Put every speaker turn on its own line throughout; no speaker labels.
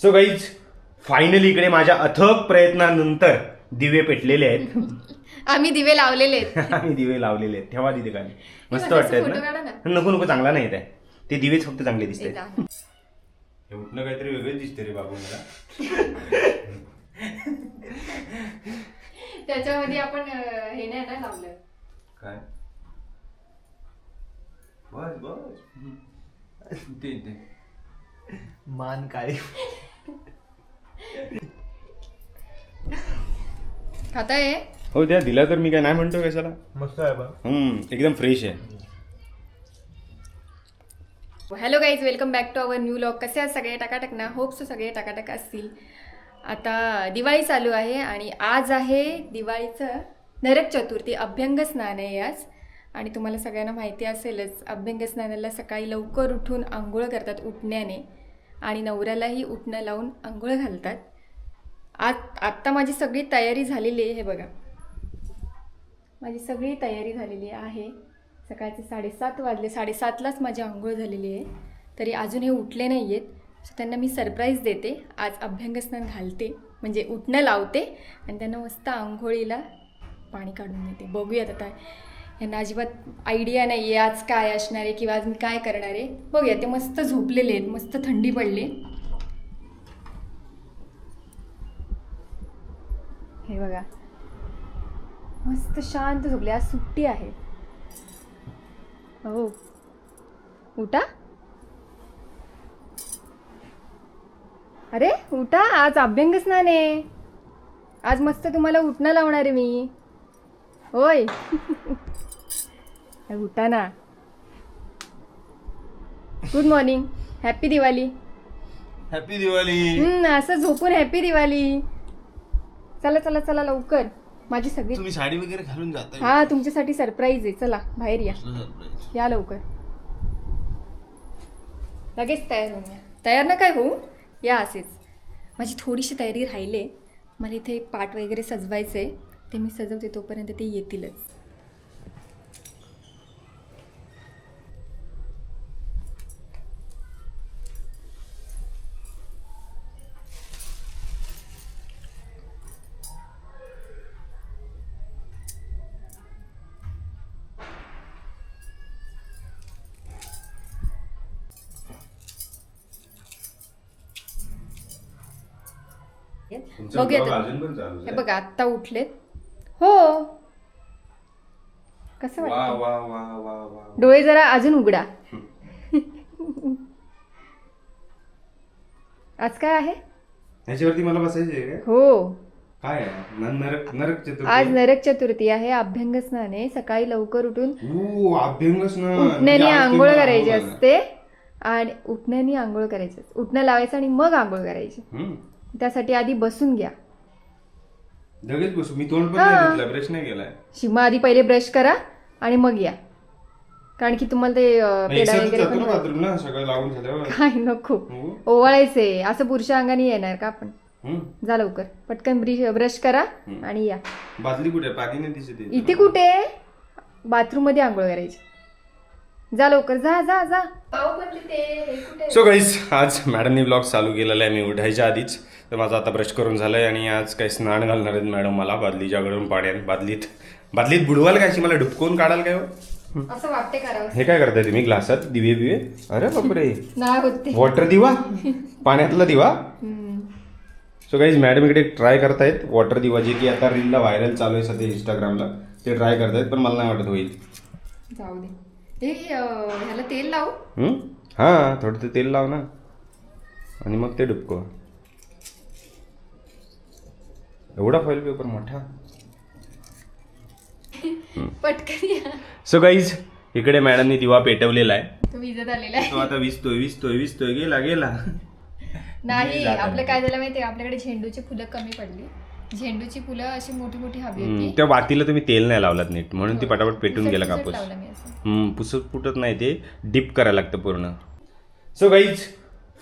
So guys finally इकडे माझ्या अथक प्रयत्नानंतर दिवे पेटलेले आहेत.
आम्ही दिवे लावलेले आहेत.
आणि दिवे लावलेले आहेत. ठेवा तिथे खाली मस्त
काढा
ना. नको नको चांगला नाही येत आहे. ते दिवेच फक्त चांगले दिसत
एकदा.
हे उठणं काहीतरी वेगळंच दिसते रे बाबू मला.
त्याच्यामध्ये आपण अं, हे नाही ना लावलं?
काय? बस बस. ते ते.
मान काळी.
खाताय
हो. द्या दिला तर मी काय नाही म्हणतो कशाला.
मस्त आहे बा.
हम्म एकदम फ्रेश आहे.
Hello guys welcome back to our new vlog कसे आहेत सगळे? टाकाटक ना? होप सो सगळे टाकाटक असतील. आता दिवाळी चालू आहे आणि आज आहे दिवाळीचं नरक चतुर्थी अभ्यंग स्नान आहे आज. आणि तुम्हाला सगळ्यांना माहिती असेलच अभ्यंग स्नानाला सकाळी लवकर उठून आंघोळ करतात उठण्याने. आणि नवऱ्यालाही उठणं लावून आंघोळ घालतात. आज आत्ता माझी सगळी तयारी झालेली आहे हे बघा. माझी सगळी तयारी झालेली आहे. सकाळचे साडेसात वाजले. साडेसातलाच माझी आंघोळ झालेली आहे. तरी अजून हे उठले नाही आहेत सो त्यांना मी सरप्राईज देते. आज अभ्यंगस्नान घालते. म्हणजे उठणं लावते. आणि त्यांना मस्त आंघोळीला पाणी काढून देते. बघूयात आता. यांना अजिबात आयडिया नाही आहे आज काय असणार आहे किंवा आज मी काय करणार आहे. बघूया ते मस्त झोपलेले आहेत मस्त थंडी पडली. हे बघा. मस्त शांत झोपले आज सुट्टी आहे. हो. उठा. अरे उठा आज अभ्यंग स्नान आहे. आज मस्त तुम्हाला उठणं लावणार आहे मी. होय. उठा ना. Good morning happy Diwali
happy Diwali
हम्म, असं झोपून हॅपी दिवाळी चला चला चला लवकर. माझी सगळी
तुम्ही साडी वगैरे घालून जाता
हा तुमच्यासाठी सरप्राईज आहे. चला बाहेर या. या लवकर. लगेच तयार होऊन या. तयार ना काय होऊ या असेच. माझी थोडीशी तयारी राहिली मला इथे पाट वगैरे सजवायचं आहे ते मी सजवते तोपर्यंत ते येतीलच. बघूया आता.
अजून पण चालू
हे बघा आत्ता उठलेत. कसं
वा
वाटतं
वा वा वा वा
डोळे जरा अजून उघडा. आज काय आहे?
ह्याच्यावरती मला बसायचे काय
हो.
काय आहे? न- नरक नरक चतुर्थी.
आज नरक चतुर्थी आहे. अभ्यंग स्नान सकाळी लवकर उठून
ऊ, अभ्यंग स्नान.
उठण्याने
म्हणजे आज
आंघोळ करायची
आंघोळ
असते. आणि उठण्याने आंघोळ करायची असते. उठणं लावायचं आणि मग आंघोळ करायची.
हम्म.
त्यासाठी आधी बसून घ्या.
लगेच बसू. मी तोंड पण. नाही धुतलं ब्रश नाही केलाय.
शिमा आधी पहिले ब्रश करा आणि मग या. कारण की तुम्हाला ते अं,
एकसाथच
वगैरे
जातो ना सगळं लावून झाल्यावर.
काय नको.
हो.
ओवाळायचे असं पुरुष अंगाने येणार का आपण?
हम्म.
जा लवकर. पटकन ब्रश करा आणि या.
बादली कुठे? आहे? पाणी नाही दिसत आहे.
इथे कुठे? बाथरूममध्ये आंघोळ करायची. जा लवकर जा जा जा. सो
गाईज आज मॅडमनी ब्लॉग चालू केलेला आहे मी उठायच्या आधीच. तर माझं आता ब्रश करून झालंय आणि आज काही स्नान घालणार आहेत मॅडम मला बादलीच्याकडून पाण्यात बादलीत. बादलीत बुडवाल काय अशी मला डुबकवून काढाल काय हो?
असं वाटते करावं.
हे काय करताय तुम्ही ग्लासात दिवे बिवे? अरे बापरे.
नाही होते
वॉटर दिवा? पाण्यातला दिवा? सो गाईज मॅडम इकडे ट्राय करतायत वॉटर दिवा जे की आता रीलला व्हायरल चालू आहे सध्या इंस्टाग्रामला ते ट्राय करतायत पण मला नाही वाटत होईल.
जाऊ दे. हे ह्याला तेल लावू?
हा? थोडं ते तेल लाव ना. आणि मग ते डुबको. एवढा फॉईल पेपर मोठा?
पटकन
सो गाईज इकडे मॅडमनी दिवा पेटवलेला आहे.
तो विजत आलेला आहे.
तो आता विसतोय विसतोय विसतोय गेला गेला.
नाही आपलं काय झालं माहितीये आपल्याकडे झेंडूची फुलं कमी पडली. झेंडूची फुलं अशी मोठी मोठी हवी होती.
त्या वातीला तुम्ही तेल नाही लावलात नीट. म्हणून ती पटापट पेटून गेला कापूस. पुसत फुटत नाही ते डीप करायला लागतं पूर्ण. सो गाईज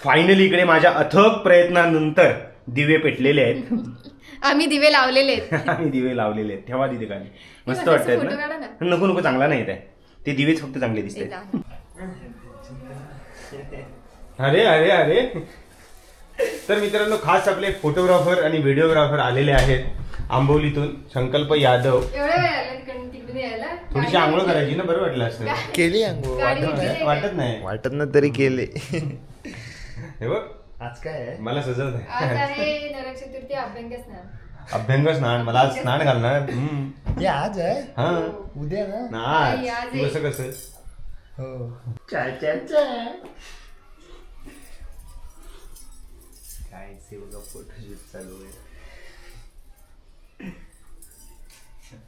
फायनली इकडे माझ्या अथक प्रयत्नानंतर दिवे पेटलेले आहेत.
आम्ही दिवे लावलेले आहेत.
आणि दिवे लावलेले आहेत. ठेवा तिथे खाली मस्त
photo काढा
ना. नको नको चांगला नाही येत आहे. ते दिवेच फक्त चांगले दिसत. अरे अरे अरे. तर मित्रांनो खास आपले फोटोग्राफर आणि व्हिडिओग्राफर आलेले आहेत. आंबोलीतून संकल्प यादव. थोडीशी आंघोळ करायची ना बरं वाटलं असतं.
केली अंघोळ
गाडी
वाटत. नाही.
वाटत नाही.
वाटत ना तरी केले.
हे बघ
आज काय आहे?
मला सजत
नरक चतुर्थी अभ्यंग स्नान
अभ्यंग स्नान मला आज स्नान घालणार हम्म.
हे आज आहे?
हा.
उद्या ना?
नाही, आज.
तू
आहे.
कसं कसं?
हो. चा चा चा काय ते बघा फोटोशूट चालू आहे.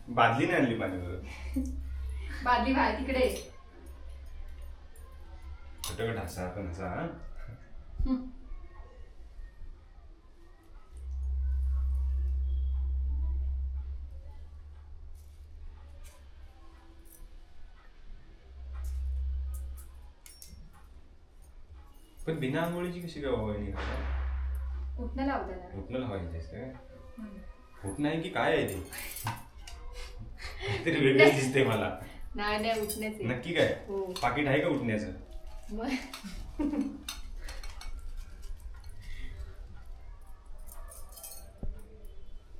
बादली नाही आणली पाणी
बादली बाहेर तिकडे
छोटं ढासा पण असा हा? पण बिना आंघोळीची कशी काय वहिनी
उठणं लावताना
उठणं लावायची असते काय? उठणं आहे की काय आहे ते? तरी वेगळंच दिसते मला.
नाही नाही उठण्याचे
नक्की काय?
हो.
पाकिट आहे का उठण्याचं?
मग.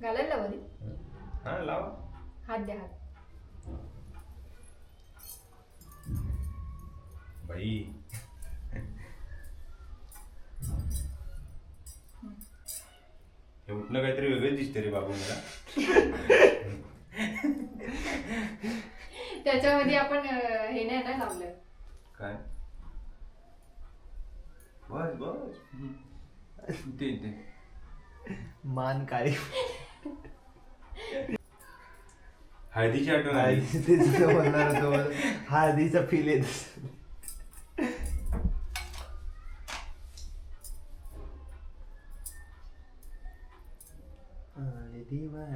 घालायला लावा ती.
हा लाव.
हात द्या हात.
बाई हे उठणं काहीतरी वेगळंच दिसते रे बाबू मला.
त्याच्यामध्ये आपण अं, हे नाही ना लावलं?
काय? बस बस. ते ते
मान काळी.
हळदीची आठवण आली.
बोलणार होतो. हळदीचा फील येत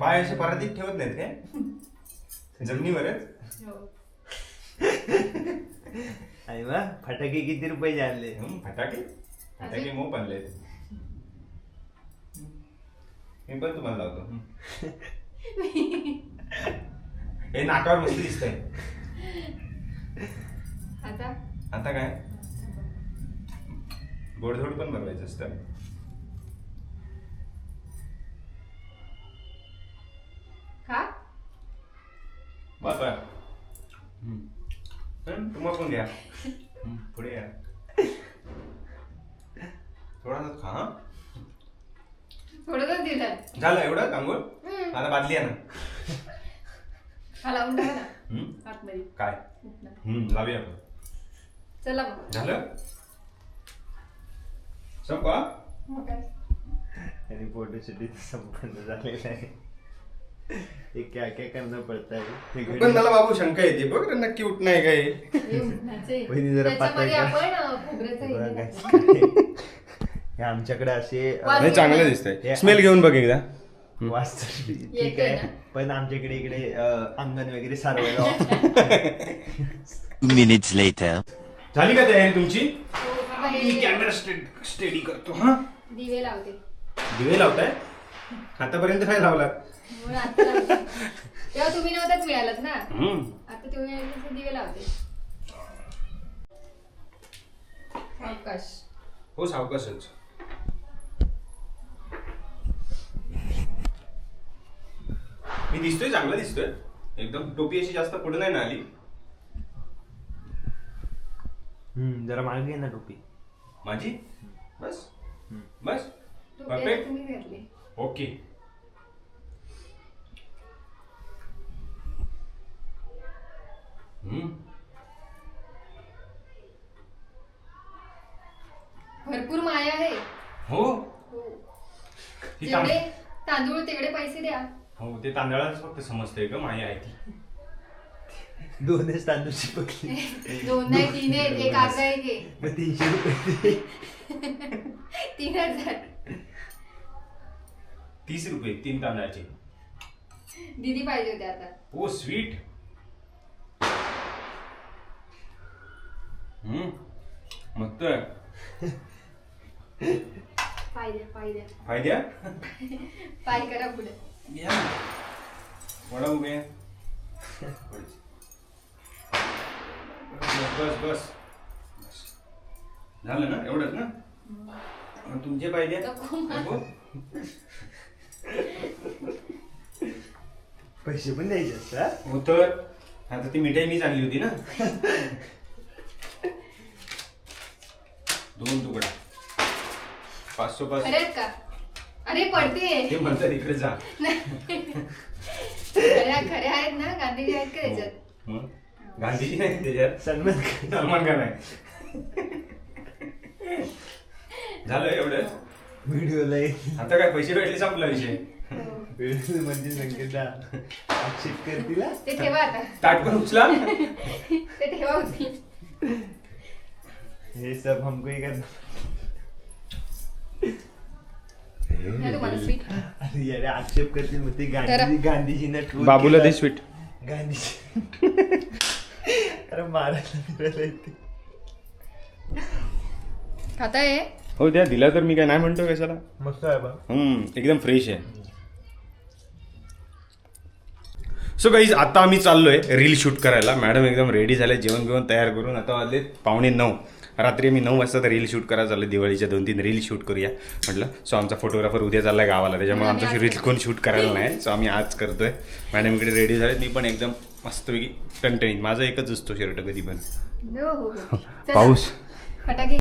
पाय असे परातीत ठेवत नाहीत काय? जमिनीवरच?
हो.
आणि फटाके किती रुपये आणले?
फटाके? फटाके मऊ बनले मी पण तुम्हाला लावतो. हे नाकावर मस्त दिसतंय.
आता?
आता काय? गोडधोड पण बनवायचं असतं
खा
बाबा. तुम्हाला पण घ्या हम्म, पुढे या. थोडासा खा हं?
थोडंच दिलं.
झालं एवढं आंघोळ?
हम्म.
आता बादली आहे ना.
हा लावून टाका ना.
हम्म?
आतमध्ये.
काय?
उठणं.
हम्म लावूया आपण.
चला मग.
झालं? संपा
मग काय?
आणि फोटोशूट संपन्न झालेला आहे. हे क्या क्या करना पडता है? हे
पण मला बाबू शंका येते बघ नक्की उठणं आहे काय
हे.
वहिनी जरा
त्याच्यामध्ये
पातळ
आपण अं, खोबऱ्याचं हे
बघा
घातलं.
guys, काय. हे आमच्याकडे असे अ,
वास-
नाही चांगलं दिसतंय. स्मेल घेऊन बघ एकदा.
वास्तू ठीक
येतोय
आहे.
ना?
पण आमच्याकडे इकडे अ, अंगण वगैरे सारवायला
minutes later.
झाली का तयारी तुमची?
हो,
मी
हे
कॅमेरा स्टेडी करतो हा.
दिवे लावते.
दिवे लावताय? आतापर्यंत काय लावला
आता. तेव्हा तुम्ही नव्हताच मिळालात ना?
हम्म.
आता तुम्ही तसे दिवे लावते. सावकाश.
हो सावकाशच मी दिसतोय चांगला दिसतोय. एकदम टोपी अशी जास्त पुढे नाही ना आली.
हम्म, जरा मागे घे ना टोपी.
माझी? बस.
हम्म.
बस.
तो
Perfect.
तुम्ही घातले.
ओके
भरपूर माया आहे.
हो?
हो.
ती तां-
जेवढे तांदूळ तेवढे पैसे द्या.
हो ते तांदळाच फक्त समजतंय का माया आहे ती.
दोनच तांदूळची पकली.
दोन नाही तीन आहेत. एक अर्धा एक आहे.
मग तीनशे रुपये.
तीन हजार.
तीस रुपये तीन तांदळाचे.
दिदी पाहिजे होते आता.
Oh sweet. हम्म मस्त आहे
पाय द्या पाय द्या
फायद्या
पाय करा पुढे
या वडा उभे बस बस बस झालं ना एवढंच ना तुमचे पाहिजे
नको.
नको?
पैसे पण द्यायचे असतात
हो तर आता ती मिठाई मीच आणली होती ना दोन तुकडा. पाचशे पाच.
खरे आहेत का? अरे पडते.
ते म्हणतात इकडे जा.
खऱ्या खऱ्या आहेत ना गांधीजी आहेत का त्याच्यात?
हं? गांधीजी नाही त्याच्यात?
सन्मान.
सलमान खान आहे झालं एवढं?
व्हिडिओला.
आता काय पैसे भेटले संपला विषय.
व्हिडिओ म्हणजे संकेता आक्षेप करतील हा.
ते ठेवा आता.
ताट पण उचला.
ते ठेवा होती
हे सब हमको ही करना अरे आक्षेप करतील मग ते. गांधी गांधीजींना troll
बाबूला. दे स्वीट
गांधीजी अरे मारायला येते
खाताय?
हो द्या दिला तर मी काय नाही म्हणतो कशाला.
मस्त आहे बा.
हम्म एकदम फ्रेश आहे. सो गाईज आता आम्ही चाललोय रील शूट करायला. मॅडम एकदम रेडी झाले जेवण बिवण तयार करून. आता वाजले पावणे नऊ. रात्री आम्ही नऊ वाजता रील शूट करायला चाललो दिवाळीच्या दोन तीन रील शूट करूया म्हटलं. सो आमचा फोटोग्राफर उद्या चाललाय गावाला त्याच्यामुळे आमचा रील कोण शूट करायला नाही. सो आम्ही आज करतोय. मॅडम इकडे रेडी झाले मी पण एकदम मस्तपैकी टणटणीत. माझा एकच असतो शर्ट कधी पण.
हो हो हो.
पाऊस.
फटाके